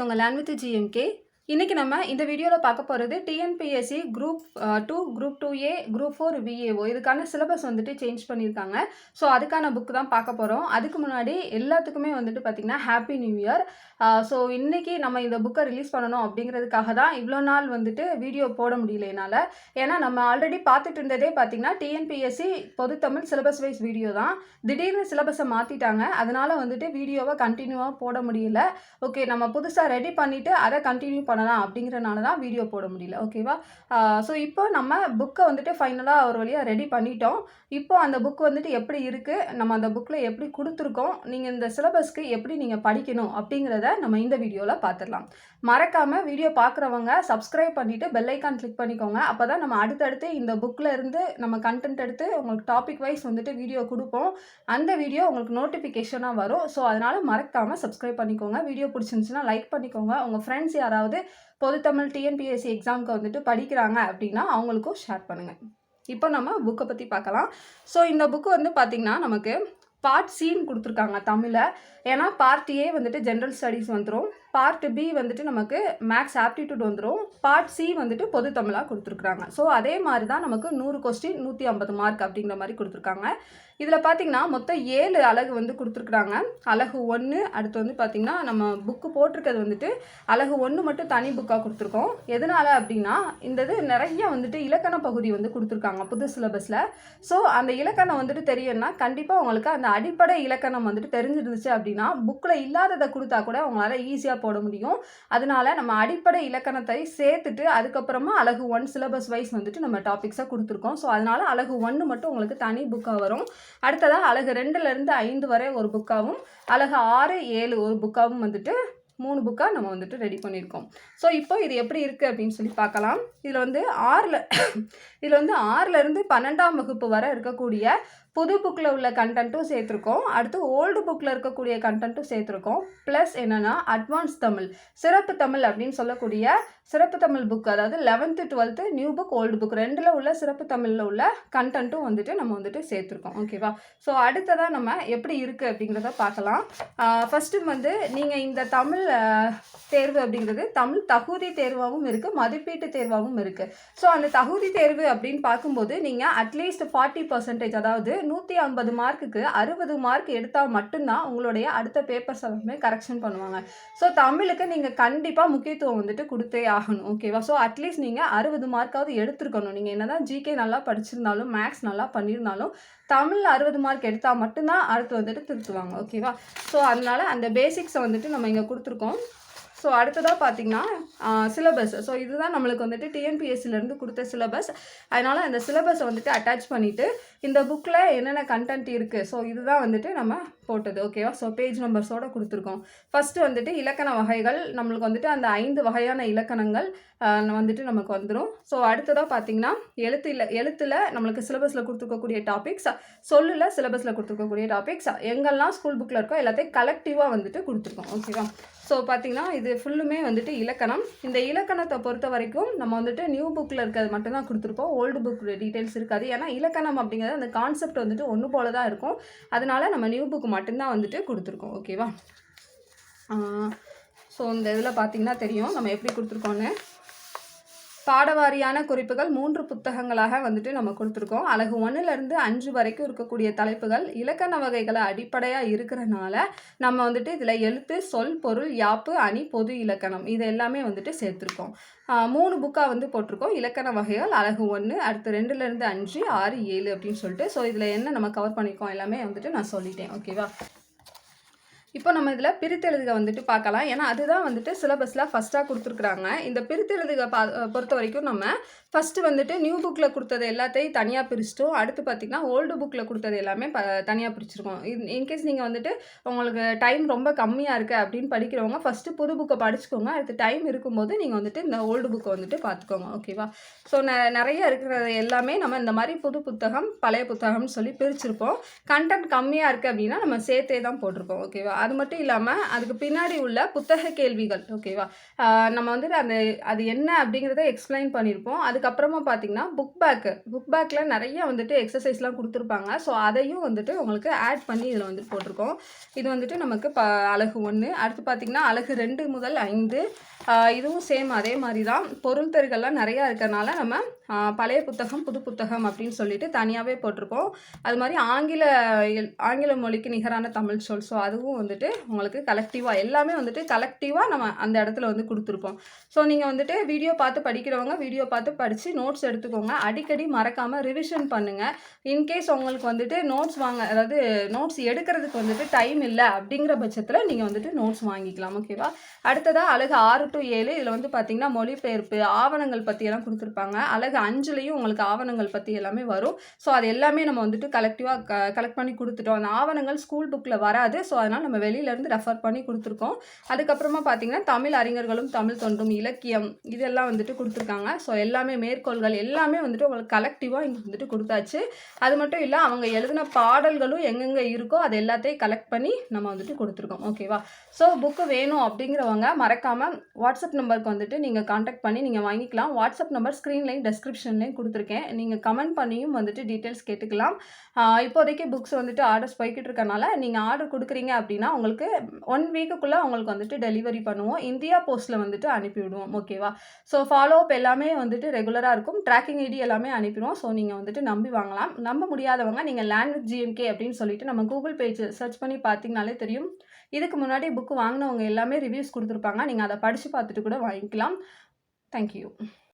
இது உங்கள் land with GMK இன்றைக்கி நம்ம இந்த வீடியோவில் பார்க்க போகிறது TNPSC group two group two A group four VAO இதுக்கான சிலபஸ் வந்துட்டு சேஞ்ச் பண்ணியிருக்காங்க. ஸோ அதுக்கான புக் தான் பார்க்க போகிறோம் அதுக்கு முன்னாடி எல்லாத்துக்குமே வந்துட்டு பார்த்திங்கன்னா ஹாப்பி நியூ இயர் ஸோ இன்றைக்கி நம்ம இந்த புக்கை ரிலீஸ் பண்ணணும் அப்படிங்கிறதுக்காக தான் இவ்வளோ நாள் வந்துட்டு வீடியோ போட முடியல என்னால். ஏன்னா நம்ம ஆல்ரெடி பார்த்துட்டு இருந்ததே பார்த்திங்கன்னா டிஎன்பிஎஸ்சி பொதுத்தமிழ் சிலபஸ் வைஸ் வீடியோ தான். திடீர்னு சிலபஸை மாற்றிட்டாங்க அதனால் வந்துட்டு வீடியோவை கண்டினியூவாக போட முடியல. ஓகே நம்ம புதுசாக ரெடி பண்ணிவிட்டு அதை கண்டினியூ பண்ணலாம் அப்படிங்கிறனால தான் வீடியோ போட முடியல. ஓகேவா ஸோ இப்போ நம்ம புக்கை வந்துட்டு ஃபைனலாக ஒரு வழியாக ரெடி பண்ணிட்டோம். இப்போ அந்த புக் வந்துட்டு எப்படி இருக்குது நம்ம அந்த புக்கில் எப்படி கொடுத்துருக்கோம்? நீங்கள் இந்த சிலபஸ்க்கு எப்படி நீங்கள் படிக்கணும் அப்படிங்கிறத நம்ம இந்த வீடியோவில் பார்த்துடலாம். மறக்காமல் வீடியோ பார்க்குறவங்க சப்ஸ்கிரைப் பண்ணிவிட்டு பெல்லைக்கான் கிளிக் பண்ணிக்கோங்க. அப்போ தான் நம்ம அடுத்தடுத்து இந்த புக்கில் இருந்து நம்ம கண்டென்ட் எடுத்து உங்களுக்கு டாபிக் வைஸ் வந்துட்டு வீடியோ கொடுப்போம். அந்த வீடியோ உங்களுக்கு நோட்டிஃபிகேஷனாக வரும். ஸோ அதனால் மறக்காமல் சப்ஸ்கிரைப் பண்ணிக்கோங்க. வீடியோ பிடிச்சிருந்துச்சுன்னா லைக் பண்ணிக்கோங்க. உங்கள் ஃப்ரெண்ட்ஸ் யாராவது பொதுத்தமிழ் டிஎன்பிஎஸ்சி எக்ஸாமுக்கு வந்துட்டு படிக்கிறாங்க அப்படின்னா அவங்களுக்கும் ஷேர் பண்ணுங்கள் இப்போ நம்ம புக்கை பற்றி பார்க்கலாம். ஸோ இந்த புக்கு வந்து பார்த்திங்கன்னா நமக்கு பார்ட் சின்னு கொடுத்துருக்காங்க தமிழில் ஏன்னா பார்ட் ஏ வந்துட்டு ஜென்ரல் ஸ்டடீஸ் வந்துடும் பார்ட் பி வந்துட்டு நமக்கு மேக்ஸ் ஆப்டிடியூட் வந்துடும் பார்ட் சி வந்துட்டு பொது தமிழாக கொடுத்துருக்குறாங்க. ஸோ அதே மாதிரி தான் நமக்கு நூறு கொஸ்டின் நூற்றி ஐம்பது மார்க் அப்படிங்கிற மாதிரி கொடுத்துருக்காங்க. இதில் பார்த்திங்கன்னா மொத்தம் ஏழு அழகு வந்து கொடுத்துருக்குறாங்க. அழகு ஒன்று அடுத்து வந்து பார்த்திங்கன்னா நம்ம புக்கு போட்டிருக்கிறது வந்துட்டு அழகு ஒன்று மட்டும் தனி புக்காக கொடுத்துருக்கோம். எதனால் அப்படின்னா இந்த இது நிறைய வந்துட்டு இலக்கண பகுதி வந்து கொடுத்துருக்காங்க புது சிலபஸில் ஸோ அந்த இலக்கணம் வந்துட்டு தெரியும்னா கண்டிப்பாக உங்களுக்கு அந்த அடிப்படை இலக்கணம் வந்துட்டு தெரிஞ்சிருந்துச்சு அப்படின்னா புக்கில் இல்லாததை கொடுத்தா கூட அவங்களால ஈஸியாக போட முடியும். அதனால நம்ம அடிப்படை இலக்கணத்தை சேர்த்துட்டு அதுக்கப்புறமா அழகு ஒன் சிலபஸ் வைஸ் வந்துட்டு நம்ம டாபிக்ஸாக கொடுத்துருக்கோம். ஸோ அதனால அழகு ஒன்று மட்டும் உங்களுக்கு தனி புக்காக வரும். அடுத்ததாக அழகு ரெண்டுலேருந்து ஐந்து வரை ஒரு புக்காகவும் அழகு ஆறு ஏழு ஒரு புக்காகவும் வந்துட்டு மூணு புக்காக நம்ம வந்துட்டு ரெடி பண்ணியிருக்கோம். ஸோ இப்போ இது எப்படி இருக்குது அப்படின்னு சொல்லி பார்க்கலாம். இதில் வந்து ஆறில் இதில் வந்து ஆறிலேருந்து பன்னெண்டாம் வகுப்பு வரை இருக்கக்கூடிய புது புக்கில் உள்ள கண்டென்ட்டும் சேர்த்துருக்கோம். அடுத்து ஓல்டு புக்கில் இருக்கக்கூடிய கண்டென்ட்டும் சேர்த்துருக்கோம். ப்ளஸ் என்னென்னா அட்வான்ஸ் தமிழ் சிறப்பு தமிழ் அப்படின்னு சொல்லக்கூடிய சிறப்பு தமிழ் புக் அதாவது eleventh twelfth new book old book ரெண்டில் உள்ள சிறப்பு தமிழில் உள்ள கண்டென்ட்டும் வந்துட்டு நம்ம வந்துட்டு சேர்த்துருக்கோம். ஓகேவா ஸோ அடுத்ததாக நம்ம எப்படி இருக்குது அப்படிங்கிறத பார்க்கலாம். ஃபஸ்ட்டு வந்து நீங்கள் இந்த தமிழ் தேர்வு அப்படிங்கிறது தமிழ் தகுதி தேர்வாகவும் இருக்குது மதிப்பீட்டு தேர்வாகவும் இருக்குது ஸோ அந்த தகுதி தேர்வு அப்படின்னு பார்க்கும்போது நீங்கள் அட்லீஸ்ட் ஃபார்ட்டி பர்சன்டேஜ் அதாவது நூற்றி ஐம்பது மார்க்குக்கு அறுபது மார்க் எடுத்தால் மட்டும்தான் உங்களுடைய அடுத்த பேப்பர்ஸ் எல்லாமே கரெக்ஷன் பண்ணுவாங்க. ஸோ தமிழுக்கு நீங்கள் கண்டிப்பாக முக்கியத்துவம் வந்துட்டு கொடுத்தே ஆகணும். ஓகேவா ஸோ அட்லீஸ்ட் நீங்கள் அறுபது மார்க்காவது எடுத்துருக்கணும். நீங்கள் என்ன தான் ஜிகே நல்லா படிச்சிருந்தாலும் மேக்ஸ் நல்லா பண்ணியிருந்தாலும் தமிழ் அறுபது மார்க் எடுத்தால் மட்டும்தான் அடுத்து வந்துட்டு திருத்துவாங்க. ஓகேவா ஸோ அதனால் அந்த பேசிக்ஸை வந்துட்டு நம்ம இங்கே கொடுத்துருக்கோம். ஸோ அடுத்ததாக பார்த்தீங்கன்னா சிலபஸ் ஸோ இதுதான் நம்மளுக்கு வந்துட்டு டிஎன்பிஎஸ்சிலேருந்து கொடுத்த சிலபஸ் அதனால் அந்த சிலபஸை வந்துட்டு அட்டாச் பண்ணிவிட்டு இந்த புக்கில் என்னென்ன கண்டென்ட் இருக்குது ஸோ இதுதான் வந்துட்டு நம்ம போட்டது ஓகேவா ஸோ பேஜ் நம்பர்ஸோடு கொடுத்துருக்கோம். ஃபஸ்ட்டு வந்துட்டு இலக்கண வகைகள் நம்மளுக்கு வந்துட்டு அந்த ஐந்து வகையான இலக்கணங்கள் வந்துட்டு நமக்கு வந்துடும் ஸோ அடுத்ததாக பார்த்தீங்கன்னா எழுத்து இல்லை எழுத்தில் நம்மளுக்கு சிலபஸில் கொடுத்துருக்கக்கூடிய டாபிக்ஸ் சொல்லில் சிலபஸில் கொடுத்துருக்கக்கூடிய டாபிக்ஸ் எங்கெல்லாம் ஸ்கூல் புக்கில் இருக்கோ எல்லாத்தையும் கலெக்டிவாக வந்துட்டு கொடுத்துருக்கோம் ஓகேவா ஸோ பார்த்தீங்கன்னா இது ஃபுல்லுமே வந்துட்டு இலக்கணம். இந்த இலக்கணத்தை பொறுத்த வரைக்கும் நம்ம வந்துட்டு நியூ புக்கில் இருக்கிறது மட்டும்தான் கொடுத்துருப்போம். ஓல்டு புக் டீட்டெயில்ஸ் இருக்காது. ஏன்னா இலக்கணம் அப்படிங்கிறது அந்த கான்செப்ட் வந்துட்டு ஒன்று போல தான் இருக்கும். அதனால நம்ம நியூ புக் மட்டும்தான் வந்துட்டு கொடுத்துருக்கோம் ஓகேவா ஸோ இந்த இதில் பார்த்தீங்கன்னா தெரியும் நம்ம எப்படி கொடுத்துருக்கோன்னு பாடவாரியான குறிப்புகள் மூன்று புத்தகங்களாக வந்துட்டு நம்ம கொடுத்துருக்கோம். அழகு ஒன்றுலேருந்து அஞ்சு வரைக்கும் இருக்கக்கூடிய தலைப்புகள் இலக்கண வகைகளை அடிப்படையாக இருக்கிறனால நம்ம வந்துட்டு இதில் எழுத்து சொல் பொருள் யாப்பு அணி பொது இலக்கணம் இது எல்லாமே வந்துட்டு சேர்த்துருக்கோம். மூணு புக்காக வந்து போட்டிருக்கோம். இலக்கண வகைகள் அழகு ஒன்று அடுத்து ரெண்டுலேருந்து அஞ்சு ஆறு ஏழு அப்படின்னு சொல்லிட்டு. ஸோ இதில் என்ன நம்ம கவர் பண்ணியிருக்கோம் எல்லாமே வந்துட்டு நான் சொல்லிட்டேன். ஓகேவா இப்போ நம்ம இதில் பிரித்தெழுதுக வந்துட்டு பார்க்கலாம். ஏன்னா அதுதான் வந்துட்டு சிலபஸில் ஃபஸ்ட்டாக கொடுத்துருக்குறாங்க. இந்த பிரித்தெழுதுக பா பொறுத்த வரைக்கும் நம்ம ஃபஸ்ட்டு வந்துட்டு நியூ புக்கில் கொடுத்தது எல்லாத்தையும் தனியாக பிரிச்சிட்டோம் அடுத்து பார்த்திங்கன்னா ஓல்டு புக்கில் கொடுத்தது எல்லாமே ப தனியாக பிரிச்சிருக்கோம். இன்கேஸ் நீங்கள் வந்துட்டு உங்களுக்கு டைம் ரொம்ப கம்மியாக இருக்குது அப்படின்னு படிக்கிறவங்க ஃபஸ்ட்டு புது புக்கை படிச்சுக்கோங்க. அடுத்து டைம் இருக்கும்போது நீங்கள் வந்துட்டு இந்த ஓல்டு புக்கை வந்துட்டு பார்த்துக்கோங்க ஓகேவா ஸோ ந நிறைய இருக்கிறது எல்லாமே நம்ம இந்த மாதிரி புது புத்தகம் பழைய புத்தகம்னு சொல்லி பிரிச்சிருப்போம். கண்டென்ட் கம்மியாக இருக்குது அப்படின்னா நம்ம சேர்த்தே தான் போட்டிருப்போம். ஓகேவா அது மட்டும் இல்லாமல் அதுக்கு பின்னாடி உள்ள புத்தக கேள்விகள் ஓகேவா நம்ம வந்துட்டு அந்த அது என்ன அப்படிங்கிறத எக்ஸ்பிளைன் பண்ணியிருப்போம் அதுக்கப்புறமா பார்த்தீங்கன்னா புக் பேக்கு புக் பேக்கில் நிறைய வந்துட்டு எக்ஸசைஸ்லாம் கொடுத்துருப்பாங்க. ஸோ அதையும் வந்துட்டு உங்களுக்கு ஆட் பண்ணி இதில் வந்துட்டு போட்டிருக்கோம். இது வந்துட்டு நமக்கு ப அழகு ஒன்று அடுத்து பார்த்திங்கன்னா அழகு ரெண்டு முதல் ஐந்து. இதுவும் சேம் அதே மாதிரி தான் பொருள் தருகள்லாம் நிறையா இருக்கிறனால நம்ம பழைய புத்தகம் புது புத்தகம் அப்படின்னு சொல்லிட்டு தனியாகவே போட்டிருப்போம். அது மாதிரி ஆங்கில ஆங்கில மொழிக்கு நிகரான தமிழ் சொல். ஸோ அதுவும் வந்துட்டு உங்களுக்கு கலெக்டிவாக எல்லாமே வந்துட்டு கலெக்டிவாக நம்ம அந்த இடத்துல வந்து கொடுத்துருப்போம். ஸோ நீங்கள் வந்துட்டு வீடியோ பார்த்து படிக்கிறவங்க வீடியோ பார்த்து படித்து நோட்ஸ் எடுத்துக்கோங்க. அடிக்கடி மறக்காமல் ரிவிஷன் பண்ணுங்கள் இன்கேஸ் உங்களுக்கு வந்துட்டு நோட்ஸ் வாங்க அதாவது நோட்ஸ் எடுக்கிறதுக்கு வந்துட்டு டைம் இல்லை அப்படிங்கிற பட்சத்தில் நீங்கள் வந்துட்டு நோட்ஸ் வாங்கிக்கலாம். ஓகேவா அடுத்ததாக அழகு ஆறு டு ஏழு. இதில் வந்து பார்த்தீங்கன்னா மொழிபெயர்ப்பு ஆவணங்கள் பற்றியெல்லாம் கொடுத்துருப்பாங்க. அழகு அஞ்சுலேயும் உங்களுக்கு ஆவணங்கள் பற்றி எல்லாமே வரும். ஸோ அது எல்லாமே நம்ம வந்துட்டு கலெக்டிவாக க கலெக்ட் பண்ணி கொடுத்துட்டோம். அந்த ஆவணங்கள் ஸ்கூல் புக்கில் வராது. ஸோ அதனால் நம்ம வெளியிலேருந்து ரெஃபர் பண்ணி கொடுத்துருக்கோம். அதுக்கப்புறமா பார்த்தீங்கன்னா தமிழ் அறிஞர்களும் தமிழ் தொண்டும் இலக்கியம் இதெல்லாம் வந்துட்டு கொடுத்துருக்காங்க. ஸோ எல்லாமே மேற்கோள்கள் எல்லாமே வந்துட்டு உங்களுக்கு கலெக்டிவாக இங்கே வந்துட்டு கொடுத்தாச்சு. அது மட்டும் இல்லை அவங்க எழுதின பாடல்களும் எங்கெங்கே இருக்கோ அது எல்லாத்தையும் கலெக்ட் பண்ணி நம்ம வந்துட்டு கொடுத்துருக்கோம். ஓகேவா ஸோ புக்கு வேணும் அப்படிங்கிறவங்க மறக்காமல் வாட்ஸ்அப் நம்பருக்கு வந்துட்டு நீங்கள் காண்டாக்ட் பண்ணி நீங்கள் வாங்கிக்கலாம். வாட்ஸ்அப் நம்பர் ஸ்க்ரீன்லையும் டிஸ்கிரிப்ஷன்லேயும் கொடுத்துருக்கேன். நீங்கள் கமெண்ட் பண்ணியும் வந்துட்டு டீட்டெயில்ஸ் கேட்டுக்கலாம். இப்போதைக்கு புக்ஸ் வந்துட்டு ஆர்டர்ஸ் போய்கிட்டு இருக்கனால நீங்கள் ஆர்டர் கொடுக்குறீங்க அப்படின்னா உங்களுக்கு ஒன் வீக்குக்குள்ளே உங்களுக்கு வந்துட்டு டெலிவரி பண்ணுவோம். இந்தியா போஸ்ட்டில் வந்துட்டு அனுப்பிவிடுவோம். ஓகேவா ஸோ ஃபாலோ அப் எல்லாமே வந்துட்டு ரெகுலராக இருக்கும். ட்ராக்கிங் ஐடி எல்லாமே அனுப்பிடுவோம். ஸோ நீங்கள் வந்துட்டு நம்பி வாங்கலாம். நம்ப முடியாதவங்க நீங்கள் லேண்ட் வித் ஜிஎம்கே அப்படின்னு சொல்லிட்டு நம்ம கூகுள் பேஜ் சர்ச் பண்ணி பார்த்தீங்கனாலே தெரியும். இதுக்கு முன்னாடி புக்கு வாங்கினவங்க எல்லாமே ரிவ்யூஸ் கொடுத்துருப்பாங்க. நீங்கள் அதை படித்து பார்த்துட்டு கூட வாங்கிக்கலாம். தேங்க்யூ